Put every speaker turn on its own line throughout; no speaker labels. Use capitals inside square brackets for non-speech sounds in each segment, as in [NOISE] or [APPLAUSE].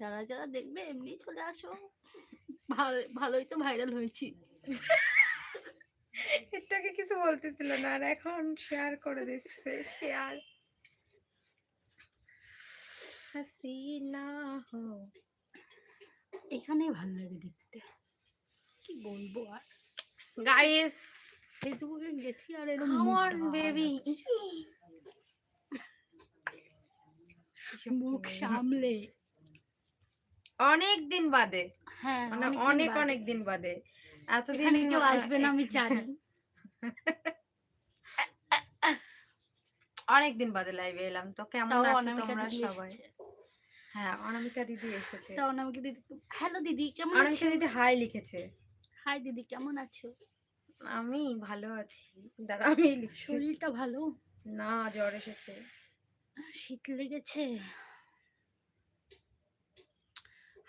যারা যারা দেখবে এমনি চলে আসো। ভালো ভালোই তো ভাইরাল হয়েছি।
এটাকে কিছু বলতেছিল না আর এখন শেয়ার করে দিচ্ছে শেয়ার হাসিনা হো।
এখানেই ভালো লাগে দেখতে। কি বলব আর?
গাইস
ফেসবুকে গেছি আর এরকম
বেবি
মুখ সামলে।
অনেক দিন বাদে।
হ্যাঁ
মানে অনেক অনেক দিন বাদে। এতদিন
কেউ আসবে না আমি জানি। [LAUGHS]
অনেক দিন বাদে লাইভে এলাম। তো কেমন আছো তোমরা সবাই? হ্যাঁ অনামিকা দিদি এসেছে।
তাও অনামিকা দিদি হ্যালো দিদি কেমন
অনামিকা দিদি হাই লিখেছে।
হাই দিদি কেমন আছো?
আমি ভালো আছি। দাঁড়া আমি লিখছি।
শরীরটা ভালো?
না জ্বর এসেছে।
শীত লেগেছে?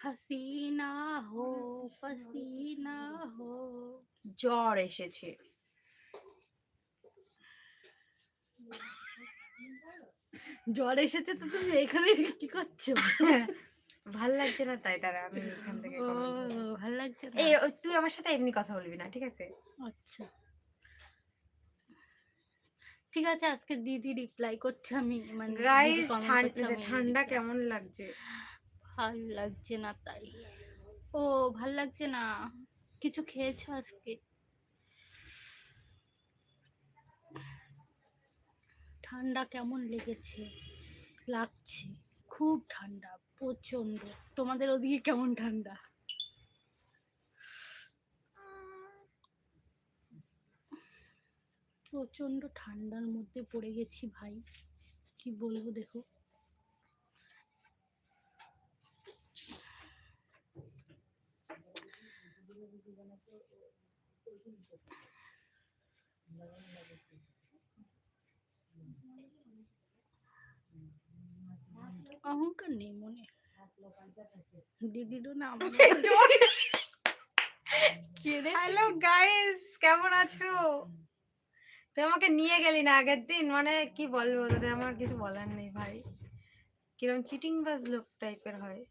হাসিনা হো পসিনা হো।
জ্বর এসেছে।
জ্বর এসেছে তো তুমি এখানে কি করছ?
ভালো লাগছে না তাই তারা আমি এখান থেকে
ভালো লাগছে না।
এই তুই আমার সাথে এমনি কথা বলবি না ঠিক আছে?
আচ্ছা। ঠিক আছে আজকে দিদি রিপ্লাই করছে আমি মানে
গাইস ঠান্ডা কেমন লাগছে?
ভালো লাগছে না তাই। ও, ভালো লাগছে না? কিছু খেয়েছো আজকে? ঠান্ডা কেমন লেগেছে? লাগছে, খুব ঠান্ডা প্রচণ্ড তোমাদের ওদিকে কেমন ঠান্ডা? প্রচণ্ড ঠান্ডার মধ্যে পড়ে গেছি ভাই। কি বলব দেখো? অহংকার নেই মনে। দিদিরও না
হ্যালো গাইস কেমন আছো? তুই আমাকে নিয়ে গেলি না আগের দিন মানে কি বলব তোদের আমার কিছু বলার নেই ভাই। কিরম চিটিং বাজ লোক টাইপের হয়।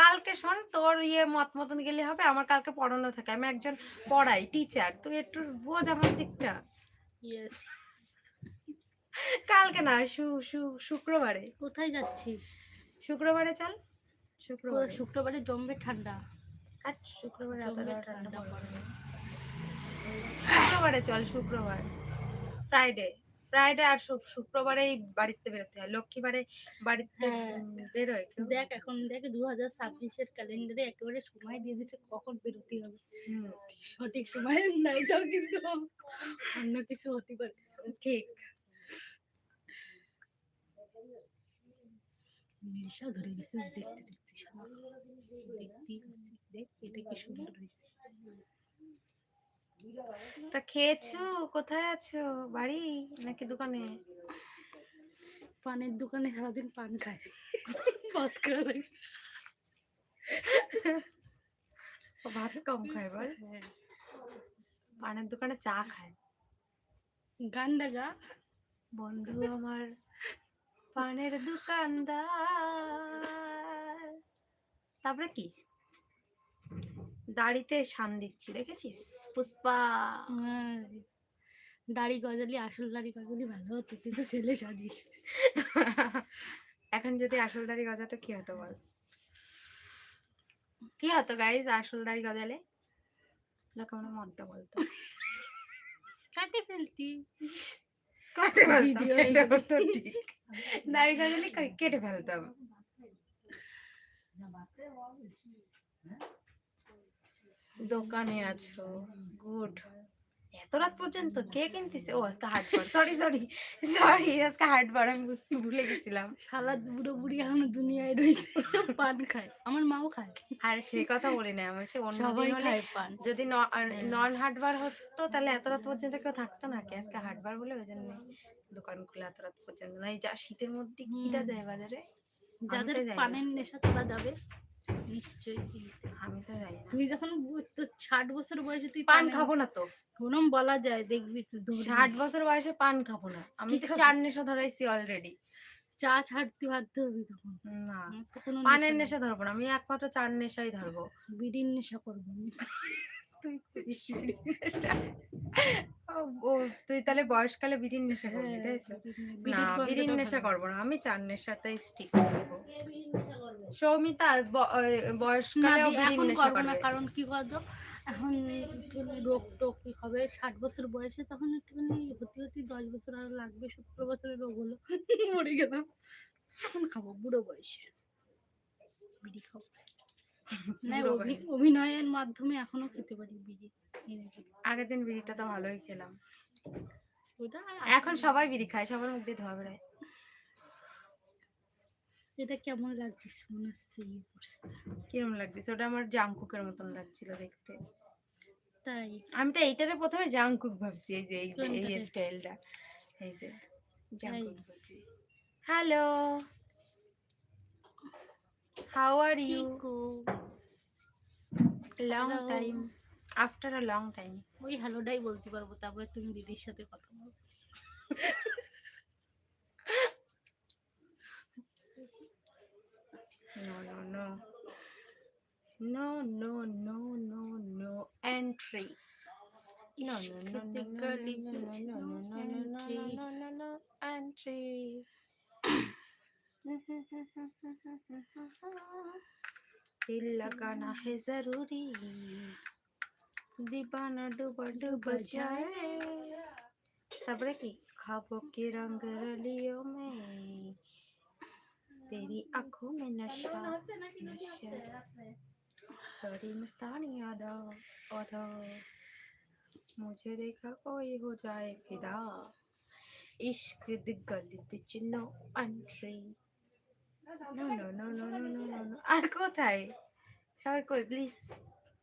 কালকে শোন তোর ইয়ে মত মতন গেলে হবে আমার কালকে পড়ানো থাকে। আমি একজন পড়াই টিচার তুই একটু বোঝ আমার দিকটা। কালকে না শু শু শুক্রবারে।
কোথায় যাচ্ছিস?
শুক্রবারে চল শুক্রবার।
শুক্রবারে জমবে ঠান্ডা।
আজ শুক্রবারে ঠান্ডা পড়বে শুক্রবারে চল শুক্রবার। ফ্রাইডে ফ্রাইডে আর শুক্রবারেই বাড়িতে বেরোতে হয়। লক্ষ্মীবারে বাড়িতে
হ্যাঁ।
বেরোয়
দেখ এখন দেখ দু হাজার ছাব্বিশের ক্যালেন্ডারে একেবারে সময় দিয়ে দিছে কখন বেরোতে হবে। সঠিক সময় নাই তাও কিন্তু অন্য কিছু হতে পারে।
ঠিক।
নেশা ধরে গেছে দেখতে দেখতে পাচ্ছি। দেখ এটা কি সুন্দর হয়েছে।
তা খেয়েছো? কোথায় আছো? বাড়ি? নাকি দোকানে?
পানের দোকানে সারাদিন পান খায় ভাত
ও ভাত কম খায় বল
হ্যাঁ।
পানের দোকানে চা খায়?
গান্ডা গা
বন্ধু আমার পানের দোকানদার। তারপরে কি? দাড়িতে শান দিচ্ছি দেখেছিস? পুষ্পা।
দাড়ি গজালি আসল দাড়ি গজালি ভালো হতো তুই তো ছেলে সাজিস।
এখন যদি আসল দাড়ি গজাতো কি হতো বল? কি হতো গাইজ আসল দাড়ি গজালে? লোকে মনে মদ্দা বলতো।
কাটে ফেলতি।
কেটে ফেলতাম এটা। তো ঠিক। দাড়ি গজালে কেটে ফেলতাম। দোকানে আছো। গুড। এত রাত পর্যন্ত কে কিনতেছে? ও আজকে হাটবার সরি সরি সরি আজকে হাটবার আমি বুঝতে ভুলে গেছিলাম।
সারা বুড়ো বুড়ি এখনও দুনিয়ায় রয়েছে পান খায় আমার মাও খায়।
আর সেই কথা বলি না আমি হচ্ছে অন্য
সবাই খায় পান।
যদি নন হাটবার হতো তাহলে এত রাত পর্যন্ত কেউ থাকতো না কি আজকে হাটবার বলে? ওই জন্য দোকান খুলে এত রাত পর্যন্ত না এই যা শীতের মধ্যে কিটা। যায় বাজারে?
যাদের। পানের নেশা তারা যাবে নিশ্চয়ই কিনতে
আমি তো জানি না।
তুই যখন তোর ষাট বছর বয়সে তুই
পান খাব না তো।
ওরম বলা যায় দেখবি
ষাট বছর বয়সে পান খাব না। আমি তো চার নেশা ধরাইছি অলরেডি
চা ছাড়তে বাধ্য হবি তখন।
না। পানের
নেশা
ধরবো না আমি একমাত্র চার নেশাই ধরবো।
বিড়ির নেশা করব।
তুই। ও, ও তুই তাহলে বয়সকালে বিড়ির নেশা করবি তাই তো? না বিড়ির নেশা করব না আমি চার নেশাটাই স্টিক করব। সৌমিতা বয়সকালেও বিড়ির নেশা
করব না কারণ কি বলতো? এখন একটুখানি রোগ টোগ কি হবে? ষাট বছর বয়সে তখন একটুখানি হতে হতে দশ বছর আরও লাগবে সত্তর বছরের রোগ হলো মরে গেলাম। এখন খাব বুড়ো বয়সে। বিড়ি খাব। অভিনয়ের মাধ্যমে এখনও খেতে পারি বিড়ি
আগের দিন বিড়িটা তো ভালোই খেলাম। এখন সবাই বিড়ি খায় সবার মুখ দিয়ে ধোয়া বেড়ায়
এটা কেমন লাগতেছে? মনে হচ্ছে
কিরম লাগতেছে? ওটা আমার জাংকুকের মতন লাগছিল দেখতে।
তাই?
আমি তো এইটারে প্রথমে জাংকুক ভাবছি এই যে এই যে এই স্টাইলটা এই যে জাংকুক ভাবছি। Hello! How are you
Chiku
long
Hello.
Time after a long time
ওই হ্যালোটাই বলতে পারব তারপরে তুমি দিদির সাথে কথা বলবে
No, no, no. No, no, no, no, no entry. No, no, no, no, no, no, no, no, no,
no
no, no, no, no, entry. दिल लगाना है। ज़रूरी। दीपाना डूबा डूबा जाए। खबरें की खाबों के रंग रलियों में। तेरी आँखों में नशा नशा। थोड़ी मस्तानी आधा आधा। मुझे देखा कोई हो जाए फिदा। इश्क दिगल गली बिच नो एंट्री আর কোথায়? সবাই কই? Please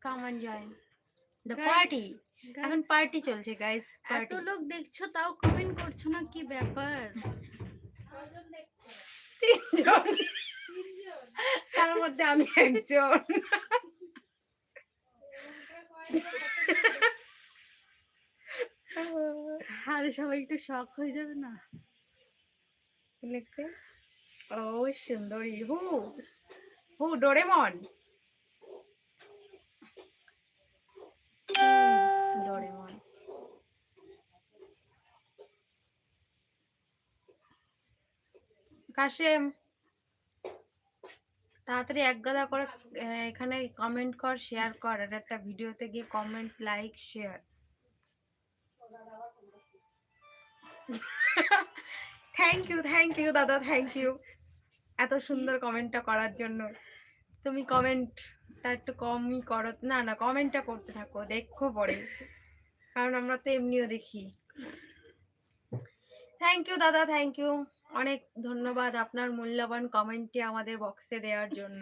come and join the
Guys,
party
Guys,
এখন পার্টি চলছে গাইস
এত লোক দেখছ তাও কমেন্ট করছ না? কি ব্যাপার?
তিনজন। তার মধ্যে আমি একজন।
আরে সবাই একটু শখ হয়ে যাবে না?
লিখছে ও সুন্দরী। হু হু, ডোরেমন। তাড়াতাড়ি এক গাদা করে এখানে কমেন্ট কর শেয়ার কর, আর একটা ভিডিওতে গিয়ে comment like share thank you thank you দাদা থ্যাংক ইউ এত সুন্দর কমেন্টটা করার জন্য। তুমি কমেন্টটা একটু কমই করো। না না কমেন্টটা করতে থাকো, দেখো পরে। কারণ আমরা তো এমনিও দেখি। থ্যাংক ইউ দাদা থ্যাংক ইউ অনেক ধন্যবাদ আপনার মূল্যবান কমেন্টটি আমাদের বক্সে দেওয়ার জন্য।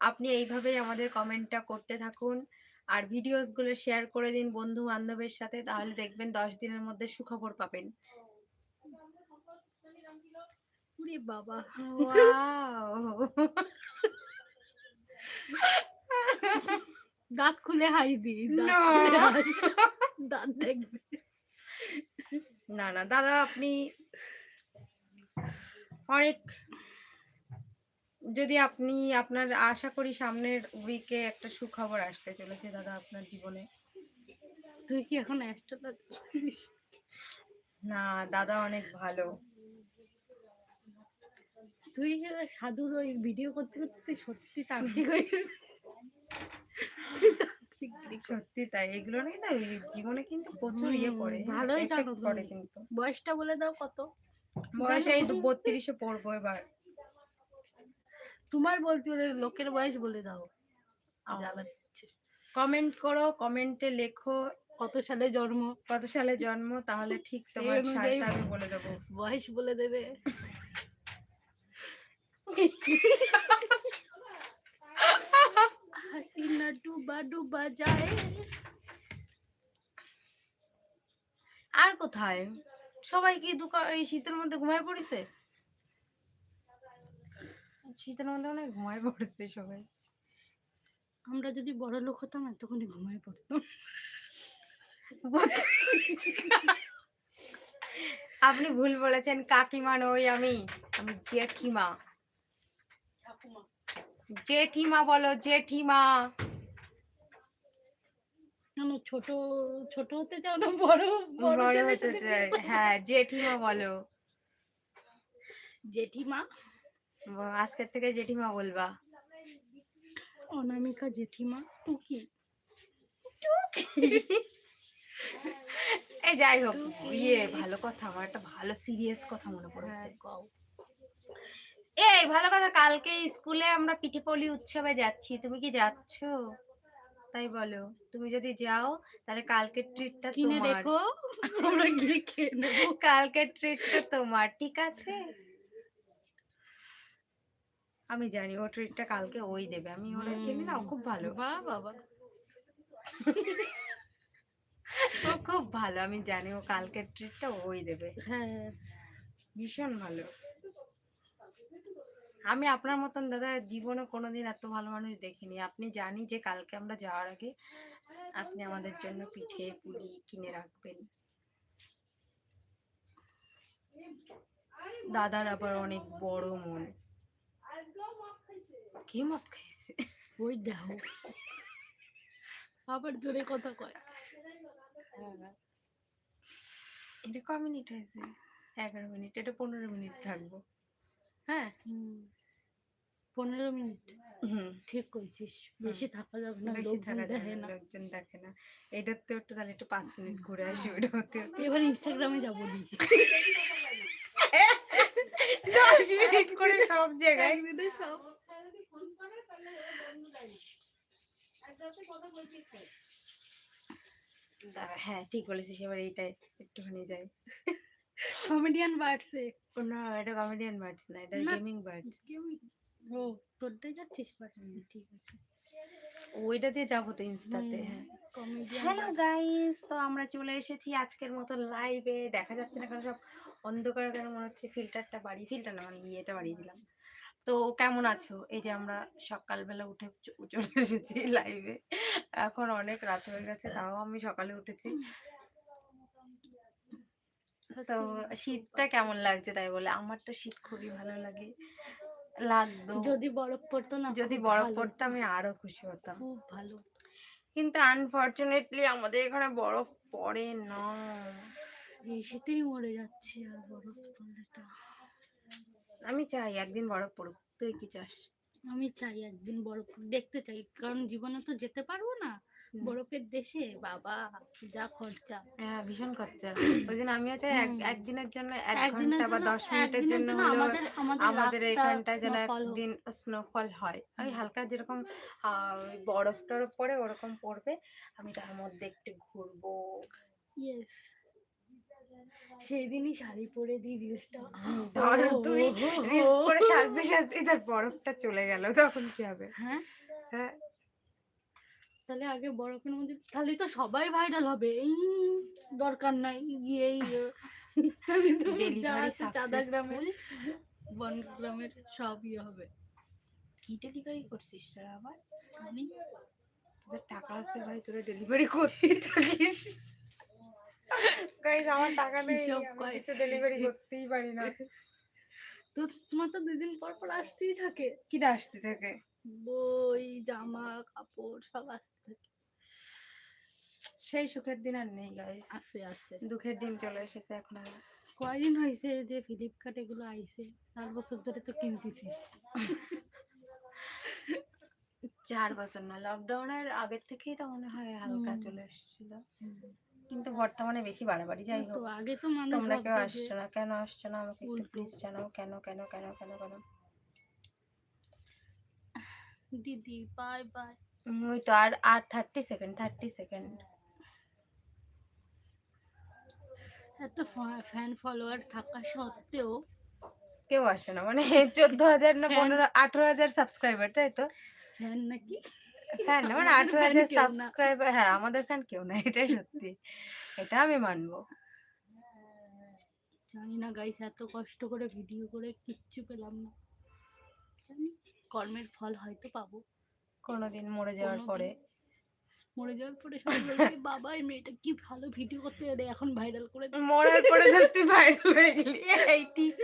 আপনি এইভাবেই আমাদের কমেন্টটা করতে থাকুন। আর ভিডিওসগুলো শেয়ার করে দিন বন্ধু বান্ধবের সাথে, তাহলে দেখবেন দশ দিনের মধ্যে সুখবর পাবেন।
উরে বাবা [LAUGHS] দাঁত খুলে হাই দি। দাঁত দেখবে।
না না দাদা আপনি অনেক যদি আপনি আপনার আশা করি সামনের উইকে একটা সুখবর আসতে চলেছে দাদা আপনার জীবনে।
তুই কি এখন অ্যাস্ট্রোলজি
না দাদা অনেক ভালো।
তুই সাধুর ওই ভিডিও করতে করতে সত্যি তান্ত্রিক হয়ে।
সত্যি তাই এগুলো নাকি না জীবনে কিন্তু প্রচুর ইয়ে পড়ে
ভালোই জানো
পড়ে। কিন্তু।
বয়সটা বলে দাও কত?
বয়স এই তো বত্রিশে পড়ব এবার।
তোমার বলতে বলে লোকের বয়স বলে দাও।
কমেন্ট করো কমেন্টে লেখো।
কত সালে জন্ম?
কত সালে জন্ম? তাহলে ঠিক তোমার সালটা আমি বলে দেবো।
বয়স বলে দেবে। হাসিনা ডুবা ডুবা যায়
আর কোথায়? সবাই কি দোকান এই শীতের মধ্যে ঘুমায় পড়েছে? শীতের মধ্যে অনেক ঘুমায় পড়েছে সবাই।
আমরা যদি বড় লোক হতাম এতক্ষণে ঘুমায় পড়তাম।
আপনি ভুল বলেছেন কাকিমা নই আমি। আমি জেঠিমা। জেঠিমা বলো জেঠিমা।
ছোট ছোট হতে চাও না বড় বড়
হতে চাই। হ্যাঁ জেঠিমা বলো।
জেঠিমা?
আজকের থেকে জেঠিমা বলবা।
অনামিকা জেঠিমা টুকি।
এই যাই হোক ইয়ে ভালো কথা আমার একটা ভালো সিরিয়াস কথা মনে পড়েছে।
হ্যাঁ
এই ভালো কথা কালকে স্কুলে আমরা পিঠেপলি উৎসবে যাচ্ছি তুমি কি যাচ্ছ? তাই বলো তুমি যদি যাও তাহলে কালকের ট্রিটটা
কিনে রেখো আমরা গিয়ে খেয়ে নেব। [LAUGHS]
কালকের ট্রিটটা তোমার ঠিক আছে? আমি জানি ও ট্রিটটা কালকে ওই দেবে আমি ওরা চিনি না ও খুব ভালো।
বাহ বাবা [LAUGHS]
ও খুব ভালো আমি জানি ও কালকের ট্রিটটা ওই দেবে।
হ্যাঁ।
ভীষণ ভালো। আমি আপনার মতন দাদা জীবনে কোনোদিন এত ভালো মানুষ দেখিনি। আপনি জানি যে কালকে আমরা যাওয়ার আগে আপনি আমাদের জন্য পিঠে পুলি কিনে রাখবেন। দাদার আবার অনেক বড় মন। কে মদ খাইছে?
ওই দেখো। আবার জোরে কথা কয়।
এটা ক মিনিট হয়েছে? এগারো মিনিট এটা পনেরো মিনিট থাকব। হ্যাঁ?
পনেরো মিনিট। ঠিক কইছিস। বেশি থাকা যাবে না
বেশি থাকা যাবে না, লোকজন দেখে না। এই ধরতে একটু তাহলে একটু পাঁচ মিনিট ঘুরে আসি ওটা হতে
এবার ইনস্টাগ্রামে যাব দি।
দশ মিনিট করে সব জায়গায়।
সব।
হ্যাঁ ঠিক বলেছিস এবার এইটাই একটুখানি যাই।
কমেডিয়ান বার্ডসে
না এটা কমেডিয়ান বার্ডস না এটা গেমিং বার্ডস
ও তোরটাই যাচ্ছিস? বাট ঠিক আছে।
ওইটা দিয়ে যাব তো ইনস্টাতে। হ্যাঁ
কমেডিয়ান
হ্যালো গাইস তো আমরা চলে এসেছি আজকের মতো লাইভে দেখা যাচ্ছে না কারণ সব অন্ধকার কেন মনে হচ্ছে ফিল্টারটা বাড়ি ফিল্টার না মানে ইয়েটা বাড়িয়ে দিলাম। তো কেমন আছো? এই যে আমরা সকালবেলা উঠে চলে এসেছি লাইভে এখন অনেক রাত হয়ে গেছে তাও আমি সকালে উঠেছি। তো [LAUGHS] শীতটা কেমন লাগছে তাই বলে? আমার তো শীত খুবই ভালো লাগে। লাগতো।
যদি বরফ পড়তো না
যদি বরফ পড়তো আমি আরও খুশি হতাম।
খুব ভালো
কিন্তু আনফরচুনেটলি আমাদের এখানে বরফ পড়ে না।
এই শীতেই মরে যাচ্ছে আর বরফ পড়লে তো
আমি চাই একদিন বরফ পড়ুক। তুই কি চাস?
আমি চাই একদিন বরফ দেখতে চাই। কারণ জীবনে তো যেতে পারব না। বরফের দেশে? বাবা যা খরচা।
হ্যাঁ ভীষণ খরচা। ওই জন্য আমিও চাই একদিনের জন্য এক ঘণ্টা বা দশ মিনিটের জন্য
আমাদের আমাদের
এখানটায় যেন একদিন স্নোফল হয়। ওই হালকা যেরকম বরফ টরফ পড়ে ওরকম পড়বে। আমি তার মধ্যে একটু ঘুরবো।
ইয়েস সেই দিনই শাড়ি পরে দিই রিলসটা
ধর তুই রিলস করে সাজতে সাজতে তার বরফটা চলে গেল। তখন কি হবে?
হ্যাঁ?
হ্যাঁ?
তাহলে আগে বরফের মধ্যে তাহলে তো সবাই ভাইরাল হবে। এই দরকার নাই গিয়েই
ডেলিভারি
চাঁদা গ্রামের
সাকসেসফুল
বন সব ইয়ে হবে।
কি ডেলিভারি করছিস তোরা আবার? তোদের টাকা আছে ভাই তোরা ডেলিভারি করতেই থাকিস। [LAUGHS] আমার টাকা নেই। কিছু ডেলিভারি করতেই পারি না। [LAUGHS]
তো তোমার তো দুদিন পর পর আসতেই থাকে।
কি আসতে থাকে?
বই জামা কাপড় সব আসতে থাকে।
সেই সুখের দিন আর নেই গাইস
আসে আসে
দুঃখের দিন চলে এসেছে এখন আর।
কয়দিন হয়েছে যে ফ্লিপকার্ট এগুলো আইছে? চার বছর ধরে তো কিনতেছিস।
চার বছর না লকডাউনের আগের থেকেই তো মনে হয় হালকা চলে এসেছিল। কিন্তু বর্তমানে বেশি বাড়াবাড়ি যাই হোক।
আগে তো
তোমরা কেউ আসছো না কেন আসছো না আমাকে একটু। প্লিজ জানাও কেন কেন কেন কেন কেন?
দিদি বাই বাই
ওই তো আর আর থার্টি সেকেন্ড থার্টি সেকেন্ড
এত ফ্যান ফলোয়ার থাকা সত্ত্বেও।
কেউ আসে না মানে চোদ্দ হাজার না পনেরো আঠারো হাজার সাবস্ক্রাইবার তাই তো?
ফ্যান নাকি?
ফ্যান মানে আঠারো হাজার সাবস্ক্রাইবার হ্যাঁ আমাদের ফ্যান কেউ না এটাই সত্যি। এটা আমি মানবো।
জানি না গাইস এত কষ্ট করে ভিডিও করে কিচ্ছু পেলাম না। জানি কর্মের ফল হয়তো পাবো।
কোনোদিন মরে যাওয়ার পরে।
মরে যাওয়ার পরে সবাই বলবে বাবা এই মেয়েটা কি ভালো ভিডিও করতে জানে এখন ভাইরাল করে
মরার পরে তুই ভাইরাল হয়ে গেলি এই ঠিক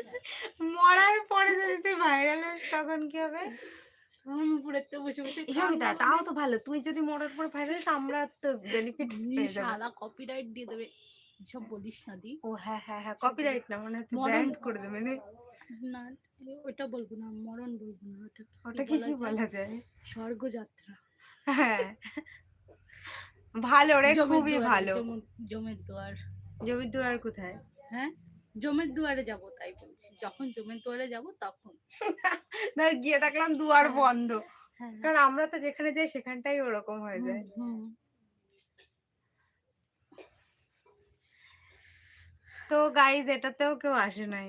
মরার পরে যদি তুই ভাইরাল হোস তখন কি হবে?
আমি উপরেতে বসে বসে
এই তাও তো ভালো তুই যদি মরার পর ভাইরাল আমরা তো বেনিফিট
সারা কপিরাইট দিয়ে দেবে। সব বলিস না দি।
ও হ্যাঁ হ্যাঁ হ্যাঁ কপিরাইট না মনে হচ্ছে
মরণ-
করে দেবে না।
না ওটা বলব না মরণ বলব না ওটা
ওটা কি কি বলা যায়?
স্বর্গযাত্রা।
হ্যাঁ। ভালো রে খুবই ভালো।
জম- জমের দুয়ার।
জমির দুয়ার কোথায়?
হ্যাঁ? জমের দুয়ারে যাব তাই বলছি। যখন জমের দুয়ারে যাব তখন।
ধর গিয়ে দেখলাম দুয়ার
হ্যাঁ।
বন্ধ।
হ্যাঁ।
কারণ আমরা তো যেখানে যাই সেখানটাই ওরকম হয়ে যায়। তো গাইজ এটাতেও কেউ আসে নাই।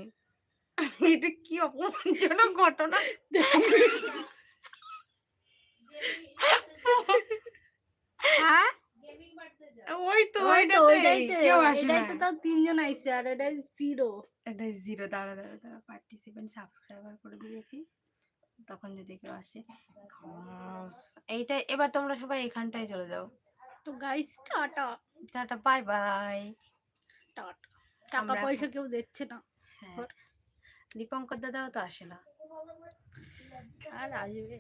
এটা কি অপমানজনক ঘটনা [LAUGHS] হ্যাঁ ওই তো
ওই তো,
কেউ আসে
এটাই তো তাও তিনজন আইছে আর এটা জিরো
এটা জিরো দাঁড়া দাঁড়া দাঁড়া পার্টিসিপেন্ট সাবস্ক্রাইবার করে দেখি তখন যদি কেউ আসে। এইটা এবার তোমরা সবাই এখানটায় চলে যাও।
তো guys tata.
Tata bye bye
tata. টাকা পয়সা কেউ দিচ্ছে না।
হ্যাঁ। দীপঙ্কর দাদাও তো আসে না।
আর আসবে।